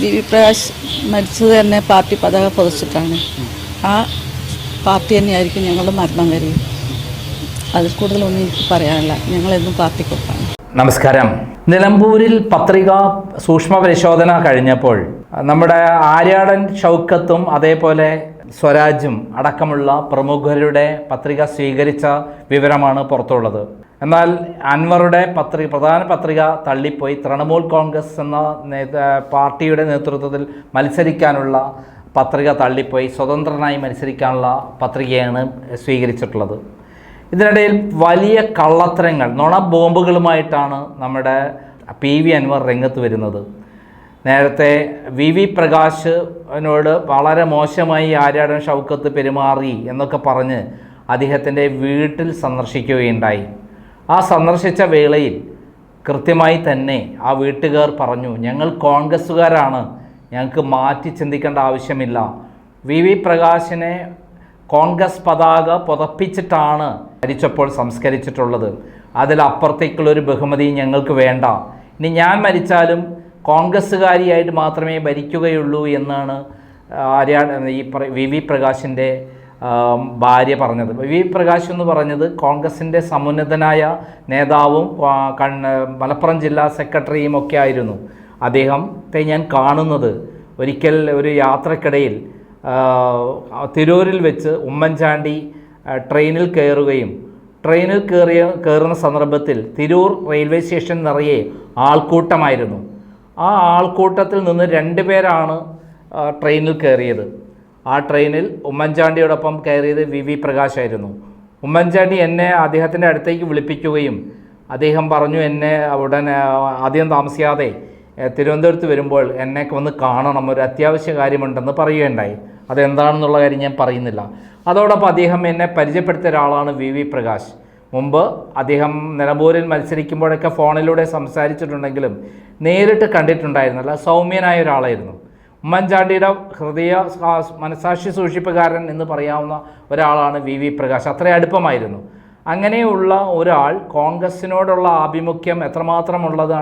V V Prakash മരിച്ചത് തന്നെ party പതാക പൊതിച്ചിട്ടാണ്. ആ പാർട്ടി തന്നെയായിരിക്കും ഞങ്ങളുടെ മരണം വരെ. അതിൽ കൂടുതലൊന്നും എനിക്ക് പറയാനില്ല. ഞങ്ങളെന്നും പാർട്ടിക്കൊപ്പാണ്. നമസ്കാരം. നിലമ്പൂരിൽ പത്രിക സൂക്ഷ്മ പരിശോധന കഴിഞ്ഞപ്പോൾ നമ്മുടെ ആര്യാടൻ ഷൗക്കത്തും അതേപോലെ സ്വരാജും അടക്കമുള്ള പ്രമുഖരുടെ പത്രിക സ്വീകരിച്ച വിവരമാണ് പുറത്തുള്ളത്. എന്നാൽ അൻവറുടെ പത്രിക പ്രധാന പത്രിക തള്ളിപ്പോയി. തൃണമൂൽ കോൺഗ്രസ് എന്ന പാർട്ടിയുടെ നേതൃത്വത്തിൽ മത്സരിക്കാനുള്ള പത്രിക തള്ളിപ്പോയി. സ്വതന്ത്രനായി മത്സരിക്കാനുള്ള പത്രികയാണ് സ്വീകരിച്ചിട്ടുള്ളത്. ഇതിനിടയിൽ വലിയ കള്ളത്തരങ്ങൾ നുണ ബോംബുകളുമായിട്ടാണ് നമ്മുടെ പി. വി. അൻവർ രംഗത്ത് വരുന്നത്. നേരത്തെ വി. വി. പ്രകാശിനോട് വളരെ മോശമായി ആര്യാടൻ ഷൗക്കത്ത് പെരുമാറി എന്നൊക്കെ പറഞ്ഞ് അദ്ദേഹത്തിന്റെ വീട്ടിൽ സന്ദർശിക്കുകയുണ്ടായി. ആ സന്ദർശിച്ച വേളയിൽ കൃത്യമായി തന്നെ ആ വീട്ടുകാർ പറഞ്ഞു ഞങ്ങൾ കോൺഗ്രസ്സുകാരാണ്. ഞങ്ങൾക്ക് മാറ്റി ചിന്തിക്കേണ്ട ആവശ്യമില്ല. വി. വി. പ്രകാശിനെ കോൺഗ്രസ് പതാക പുതപ്പിച്ചിട്ടാണ് മരിച്ചപ്പോൾ സംസ്കരിച്ചിട്ടുള്ളത്. അതിലപ്പുറത്തേക്കുള്ളൊരു ബഹുമതി ഞങ്ങൾക്ക് വേണ്ട. ഇനി ഞാൻ മരിച്ചാലും കോൺഗ്രസ്സുകാരിയായിട്ട് മാത്രമേ ഭരിക്കുകയുള്ളൂ എന്നാണ് ആര്യാ ഈ വി. വി. പ്രകാശിന്റെ ഭാര്യ പറഞ്ഞത്. വി പ്രകാശ് എന്ന് പറഞ്ഞത് കോൺഗ്രസിന്റെ സമുന്നതനായ നേതാവും മലപ്പുറം ജില്ലാ സെക്രട്ടറിയും ഒക്കെ ആയിരുന്നു. അദ്ദേഹത്തെ ഞാൻ കാണുന്നത് ഒരിക്കൽ ഒരു യാത്രക്കിടയിൽ തിരൂരിൽ വെച്ച് ഉമ്മൻചാണ്ടി ട്രെയിനിൽ കയറുകയും ട്രെയിനിൽ കയറിയ കയറുന്ന സന്ദർഭത്തിൽ തിരൂർ റെയിൽവേ സ്റ്റേഷൻ നിറയെ ആൾക്കൂട്ടമായിരുന്നു. ആ ആൾക്കൂട്ടത്തിൽ നിന്ന് രണ്ട് പേരാണ് ട്രെയിനിൽ കയറിയത്. ആ ട്രെയിനിൽ ഉമ്മൻചാണ്ടിയോടൊപ്പം കയറിയത് വി വി പ്രകാശായിരുന്നു ഉമ്മൻചാണ്ടി എന്നെ അദ്ദേഹത്തിന്റെ അടുത്തേക്ക് വിളിപ്പിക്കുകയും അദ്ദേഹം പറഞ്ഞു എന്നെ ഉടൻ ആദ്യം താമസിയാതെ തിരുവനന്തപുരത്ത് വരുമ്പോൾ എന്നെ ഒന്ന് കാണണം ഒരു അത്യാവശ്യ കാര്യമുണ്ടെന്ന് പറയുകയുണ്ടായി. അതെന്താണെന്നുള്ള കാര്യം ഞാൻ പറയുന്നില്ല. അതോടൊപ്പം അദ്ദേഹം എന്നെ പരിചയപ്പെടുത്തിയ ഒരാളാണ് വി വി പ്രകാശ്. മുമ്പ് അദ്ദേഹം നിലമ്പൂരിൽ മത്സരിക്കുമ്പോഴൊക്കെ ഫോണിലൂടെ സംസാരിച്ചിട്ടുണ്ടെങ്കിലും നേരിട്ട് കണ്ടിട്ടുണ്ടായിരുന്നില്ല. സൗമ്യനായ ഒരാളായിരുന്നു. ഉമ്മൻചാണ്ടിയുടെ ഹൃദയ മനസാക്ഷി സൂക്ഷിപ്പുകാരൻ എന്ന് പറയാവുന്ന ഒരാളാണ് വി വി പ്രകാശ്. അത്ര അടുപ്പമായിരുന്നു. അങ്ങനെയുള്ള ഒരാൾ കോൺഗ്രസിനോടുള്ള ആഭിമുഖ്യം എത്രമാത്രം ഉള്ളത്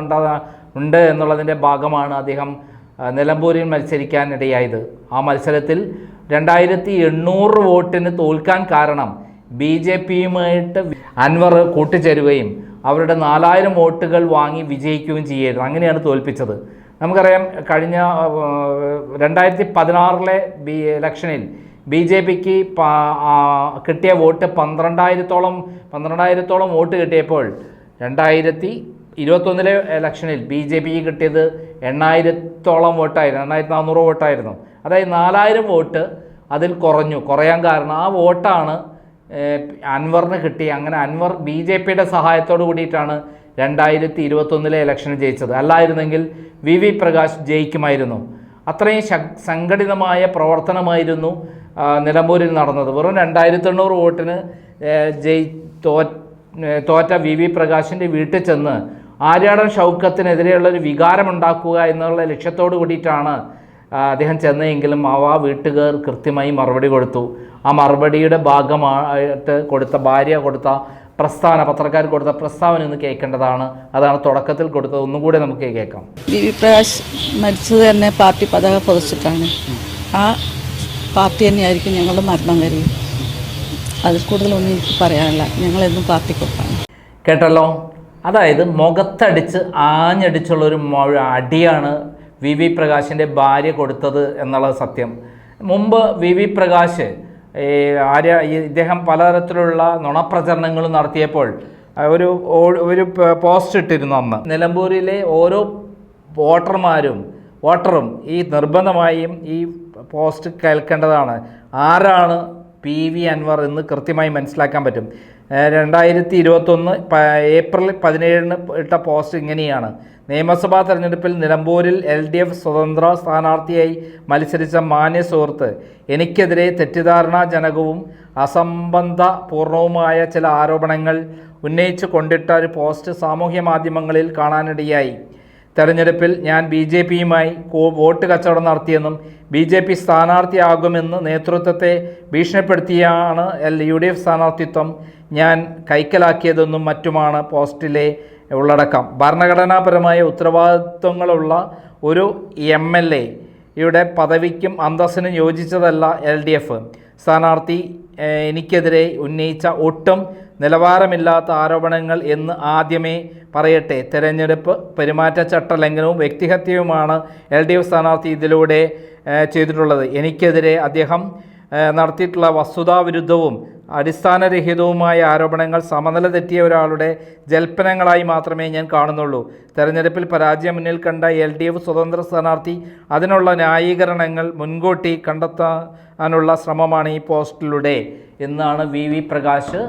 ഉണ്ട് എന്നുള്ളതിന്റെ ഭാഗമാണ് അദ്ദേഹം നിലമ്പൂരിൽ നിലമ്പൂരിൽ മത്സരിക്കാനിടയായത്. ആ മത്സരത്തിൽ രണ്ടായിരത്തി എണ്ണൂറ് വോട്ടിന് തോൽക്കാൻ കാരണം ബി ജെ പിയുമായിട്ട് അൻവർ കൂട്ടിച്ചേരുകയും അവരുടെ നാലായിരം വോട്ടുകൾ വാങ്ങി വിജയിക്കുകയും ചെയ്യായിരുന്നു അങ്ങനെയാണ് തോൽപ്പിച്ചത്. നമുക്കറിയാം കഴിഞ്ഞ രണ്ടായിരത്തി പതിനാറിലെ ബി ഇലക്ഷനിൽ ബി ജെ പിക്ക് കിട്ടിയ വോട്ട് പന്ത്രണ്ടായിരത്തോളം പന്ത്രണ്ടായിരത്തോളം വോട്ട് കിട്ടിയപ്പോൾ രണ്ടായിരത്തി ഇരുപത്തൊന്നിലെ ഇലക്ഷനിൽ ബി ജെ പിക്ക് കിട്ടിയത് എണ്ണായിരത്തോളം വോട്ടായിരുന്നു എണ്ണായിരത്തി നാനൂറ് വോട്ടായിരുന്നു. അതായത് നാലായിരം വോട്ട് അതിൽ കുറഞ്ഞു. കുറയാൻ കാരണം ആ വോട്ടാണ് അൻവറിന് കിട്ടി. അങ്ങനെ അൻവർ ബി ജെ പിയുടെ സഹായത്തോട് കൂടിയിട്ടാണ് രണ്ടായിരത്തി ഇരുപത്തൊന്നിലെ ഇലക്ഷന് ജയിച്ചത്. അല്ലായിരുന്നെങ്കിൽ വി വി പ്രകാശ് ജയിക്കുമായിരുന്നു. അത്രയും സംഘടിതമായ പ്രവർത്തനമായിരുന്നു നിലമ്പൂരിൽ നടന്നത്. വെറും രണ്ടായിരത്തി എണ്ണൂറ് വോട്ടിന് ജയി തോ തോറ്റ വി വി പ്രകാശിന്റെ വീട്ടിൽ ചെന്ന് ആര്യാടൻ ഷൗക്കത്തിനെതിരെയുള്ള ഒരു വികാരമുണ്ടാക്കുക എന്നുള്ള ലക്ഷ്യത്തോട് കൂടിയിട്ടാണ് അദ്ദേഹം ചെന്നെങ്കിലും ആ വീട്ടുകാർ കൃത്യമായി മറുപടി കൊടുത്തു. ആ മറുപടിയുടെ ഭാഗമായിട്ട് കൊടുത്ത ഭാര്യ കൊടുത്ത പ്രസ്താവന പത്രക്കാർ കൊടുത്ത പ്രസ്താവന ഒന്ന് കേൾക്കേണ്ടതാണ്. അതാണ് തുടക്കത്തിൽ കൊടുത്തത്. ഒന്നും കൂടെ നമുക്ക് കേൾക്കാം. ബി വി പ്രകാശ് മരിച്ചത് തന്നെ പാർട്ടി പതാക പൊതിച്ചിട്ടാണ്. ആ പാർട്ടി തന്നെയായിരിക്കും ഞങ്ങളുടെ മരണം വരെ. അതിൽ കൂടുതലൊന്നും എനിക്ക് പറയാനില്ല. ഞങ്ങളെന്നും പാർട്ടിക്കൊപ്പാണ്. കേട്ടല്ലോ? അതായത് മുഖത്തടിച്ച് ആഞ്ഞടിച്ചുള്ള ഒരു അടിയാണ് വി വി പ്രകാശിന്റെ ഭാര്യ കൊടുത്തത് എന്നുള്ളത് സത്യം. മുമ്പ് വി വി പ്രകാശ് ഈ ആര്യ ഇദ്ദേഹം പലതരത്തിലുള്ള നുണപ്രചരണങ്ങളും നടത്തിയപ്പോൾ ഒരു ഒരു പോസ്റ്റ് ഇട്ടിരുന്നു അന്ന്. നിലമ്പൂരിലെ ഓരോ വോട്ടർമാരും വോട്ടറും ഈ നിർബന്ധമായും ഈ പോസ്റ്റ് കേൾക്കേണ്ടതാണ്. ആരാണ് പി വി അൻവർ എന്ന് കൃത്യമായി മനസ്സിലാക്കാൻ പറ്റും. രണ്ടായിരത്തി ഇരുപത്തൊന്ന് ഏപ്രിൽ പതിനേഴിന് ഇട്ട പോസ്റ്റ് ഇങ്ങനെയാണ്. നിയമസഭാ തെരഞ്ഞെടുപ്പിൽ നിലമ്പൂരിൽ എൽ ഡി എഫ് സ്വതന്ത്ര സ്ഥാനാർത്ഥിയായി മത്സരിച്ച മാന്യ സുഹൃത്ത് എനിക്കെതിരെ തെറ്റിദ്ധാരണാജനകവും അസംബന്ധ പൂർണവുമായ ചില ആരോപണങ്ങൾ ഉന്നയിച്ചു കൊണ്ടിട്ട ഒരു പോസ്റ്റ് സാമൂഹ്യ മാധ്യമങ്ങളിൽ കാണാനിടയായി. തെരഞ്ഞെടുപ്പിൽ ഞാൻ ബി ജെ പിയുമായി വോട്ട് കച്ചവടം നടത്തിയെന്നും ബി ജെ പി സ്ഥാനാർത്ഥിയാകുമെന്ന് നേതൃത്വത്തെ ഭീഷണിപ്പെടുത്തിയാണ് എൽ യു ഡി എഫ് സ്ഥാനാർത്ഥിത്വം ഞാൻ കൈക്കലാക്കിയതെന്നും മറ്റുമാണ് പോസ്റ്റിലെ ഉള്ളടക്കം. ഭരണഘടനാപരമായ ഉത്തരവാദിത്വങ്ങളുള്ള ഒരു എം എൽ എയുടെ പദവിക്കും അന്തസ്സിനും യോജിച്ചതല്ല എൽ ഡി എഫ്. സ്ഥാനാർത്ഥി എനിക്കെതിരെ ഉന്നയിച്ച ഒട്ടും നിലവാരമില്ലാത്ത ആരോപണങ്ങൾ എന്ന് ആദ്യമേ പറയട്ടെ. തെരഞ്ഞെടുപ്പ് പെരുമാറ്റച്ചട്ട ലംഘനവും വ്യക്തിഹത്യവുമാണ് എൽ ഡി എഫ് സ്ഥാനാർത്ഥി ഇതിലൂടെ ചെയ്തിട്ടുള്ളത്. എനിക്കെതിരെ അദ്ദേഹം നടത്തിയിട്ടുള്ള വസ്തുതാവിരുദ്ധവും അടിസ്ഥാനരഹിതവുമായ ആരോപണങ്ങൾ സമനില തെറ്റിയ ഒരാളുടെ ജൽപ്പനങ്ങളായി മാത്രമേ ഞാൻ കാണുന്നുള്ളൂ. തെരഞ്ഞെടുപ്പിൽ പരാജയം മുന്നിൽ കണ്ട എൽ ഡി എഫ് സ്വതന്ത്ര സ്ഥാനാർത്ഥി അതിനുള്ള ന്യായീകരണങ്ങൾ മുൻകൂട്ടി കണ്ടെത്താനുള്ള ശ്രമമാണ് ഈ പോസ്റ്റിലൂടെ എന്നാണ് വി വി പ്രകാശ്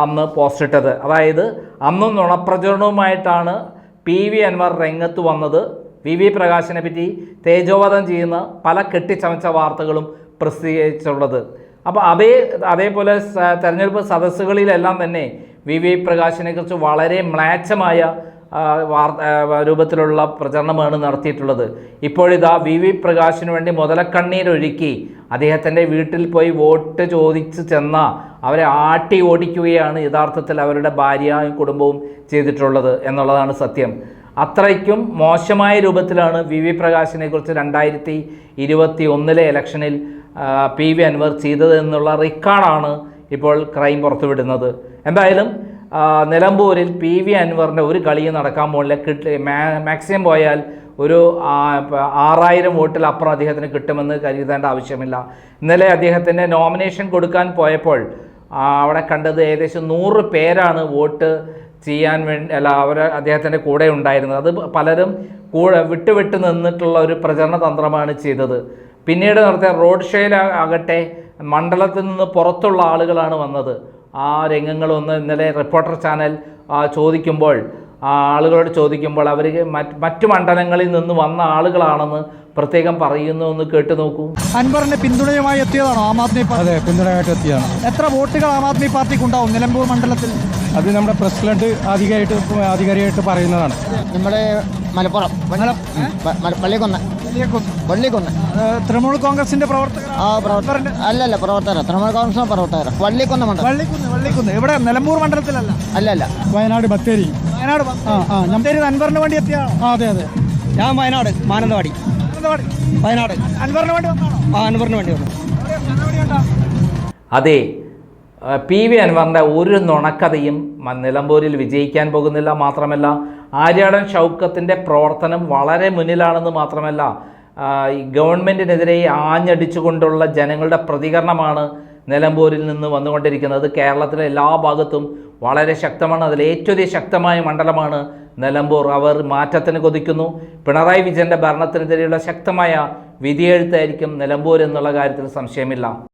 അന്ന് പോസ്റ്റിട്ടത്. അതായത് അന്നും നുണപ്രചരണവുമായിട്ടാണ് പി വി അൻവർ രംഗത്ത് വന്നത്. വി വി പ്രകാശിനെ പറ്റി തേജോവധം ചെയ്യുന്ന പല കെട്ടിച്ചമച്ച വാർത്തകളും പ്രസിദ്ധീകരിച്ചുള്ളത് അപ്പോൾ അതേ അതേപോലെ തെരഞ്ഞെടുപ്പ് സദസ്സുകളിലെല്ലാം തന്നെ വി വി പ്രകാശിനെ കുറിച്ച് വളരെ മ്ലേച്ഛമായ രൂപത്തിലുള്ള പ്രചരണമാണ് നടത്തിയിട്ടുള്ളത്. ഇപ്പോഴിതാ വി വി പ്രകാശിന് വേണ്ടി മുതലക്കണ്ണീരൊഴുക്കി അദ്ദേഹത്തിന്റെ വീട്ടിൽ പോയി വോട്ട് ചോദിച്ച് ചെന്ന അവരെ ആട്ടി ഓടിക്കുകയാണ് യഥാർത്ഥത്തിൽ അവരുടെ ഭാര്യയും കുടുംബവും ചെയ്തിട്ടുള്ളത് എന്നുള്ളതാണ് സത്യം. അത്രയ്ക്കും മോശമായ രൂപത്തിലാണ് വി വി പ്രകാശിനെ കുറിച്ച് രണ്ടായിരത്തി ഇരുപത്തി ഒന്നിലെ ഇലക്ഷനിൽ പി വി അൻവർ ചെയ്തത് എന്നുള്ള റെക്കോർഡാണ് ഇപ്പോൾ ക്രൈം പുറത്തുവിടുന്നത്. എന്തായാലും നിലമ്പൂരിൽ പി വി അൻവറിന്റെ ഒരു കളിയും നടക്കാൻ പോകില്ല കിട്ടി മാക്സിമം പോയാൽ ഒരു ആറായിരം വോട്ടിൽ അപ്പുറം അദ്ദേഹത്തിന് കിട്ടുമെന്ന് കരുതേണ്ട ആവശ്യമില്ല. ഇന്നലെ അദ്ദേഹത്തിന്റെ നോമിനേഷൻ കൊടുക്കാൻ പോയപ്പോൾ അവിടെ കണ്ടത് ഏകദേശം നൂറ് പേരാണ് വോട്ട് ചെയ്യാൻ വേണ്ടി അല്ല അവർ അദ്ദേഹത്തിന്റെ കൂടെ ഉണ്ടായിരുന്നത്. അത് പലരും കൂടെ വിട്ടുവിട്ട് നിന്നിട്ടുള്ള ഒരു പ്രചരണ തന്ത്രമാണ് ചെയ്തത്. പിന്നീട് നടത്തിയ റോഡ് ഷോയിലാകട്ടെ മണ്ഡലത്തിൽ നിന്ന് പുറത്തുള്ള ആളുകളാണ് വന്നത്. ആ രംഗങ്ങളൊന്ന് ഇന്നലെ റിപ്പോർട്ടർ ചാനൽ ആ, ചോദിക്കുമ്പോൾ ആ ആളുകളോട് ചോദിക്കുമ്പോൾ അവർ മറ്റ് മറ്റു മണ്ഡലങ്ങളിൽ നിന്ന് വന്ന ആളുകളാണെന്ന് പ്രത്യേകം പറയുന്നു എന്ന് കേട്ടു നോക്കൂ. അൻവറിന്റെ പിന്തുണയുമായി എത്തിയതാണോ ആം ആദ്മി പാർട്ടി. അതെ പിന്തുണയായിട്ട് എത്തിയതാണ് എത്ര വോട്ടുകൾ ആം ആദ്മി പാർട്ടിക്ക് ഉണ്ടാവും നിലമ്പൂർ മണ്ഡലത്തിൽ? അത് നമ്മുടെ പ്രസിഡന്റ് ആധികാരിയായിട്ട് ആധികാരികമായിട്ട് പറയുന്നതാണ്. നമ്മുടെ മലപ്പുറം. പള്ളിക്കൊന്ന. പള്ളിക്കൊന്ന്. തൃണമൂൽ കോൺഗ്രസിന്റെ പ്രവർത്തകർ അല്ല അല്ല അല്ലല്ല പ്രവർത്തകർ തൃണമൂൽ കോൺഗ്രസിന്റെ പ്രവർത്തകർ പള്ളിക്കൊന്ന മണ്ഡലം. വള്ളിക്കുന്ന് വള്ളിക്കുന്ന് ഇവിടെ നിലമ്പൂർ മണ്ഡലത്തിലല്ല? അല്ലല്ല. വയനാട് ബത്തേരി. വയനാട് ആ ആ നമ്പേരി അൻവറിന് വേണ്ടി എത്തിയ ആ അതെ അതെ. ഞാൻ വയനാട് മാനന്തവാടി. മാനന്തവാടി. വയനാട്. അൻവറിന് വേണ്ടി വന്നാണോ ആ അൻവറിന് വേണ്ടി വന്നു. അതെ പി വി അൻവറിന്റെ ഒരു നുണക്കഥയും നിലമ്പൂരിൽ വിജയിക്കാൻ പോകുന്നില്ല മാത്രമല്ല ആര്യാടൻ ഷൗക്കത്തിന്റെ പ്രവർത്തനം വളരെ മുന്നിലാണെന്ന് മാത്രമല്ല ഈ ഗവൺമെന്റിനെതിരെ ആഞ്ഞടിച്ചുകൊണ്ടുള്ള ജനങ്ങളുടെ പ്രതികരണമാണ് നിലമ്പൂരിൽ നിന്ന് വന്നുകൊണ്ടിരിക്കുന്നത്. കേരളത്തിലെ എല്ലാ ഭാഗത്തും വളരെ ശക്തമാണ്. അതിൽ ഏറ്റവും ശക്തമായ മണ്ഡലമാണ് നിലമ്പൂർ. അവർ മാറ്റത്തിന് കൊതിക്കുന്നു. പിണറായി വിജയന്റെ ഭരണത്തിനെതിരെയുള്ള ശക്തമായ വിധിയെഴുത്തായിരിക്കും നിലമ്പൂർ എന്നുള്ള കാര്യത്തിൽ സംശയമില്ല.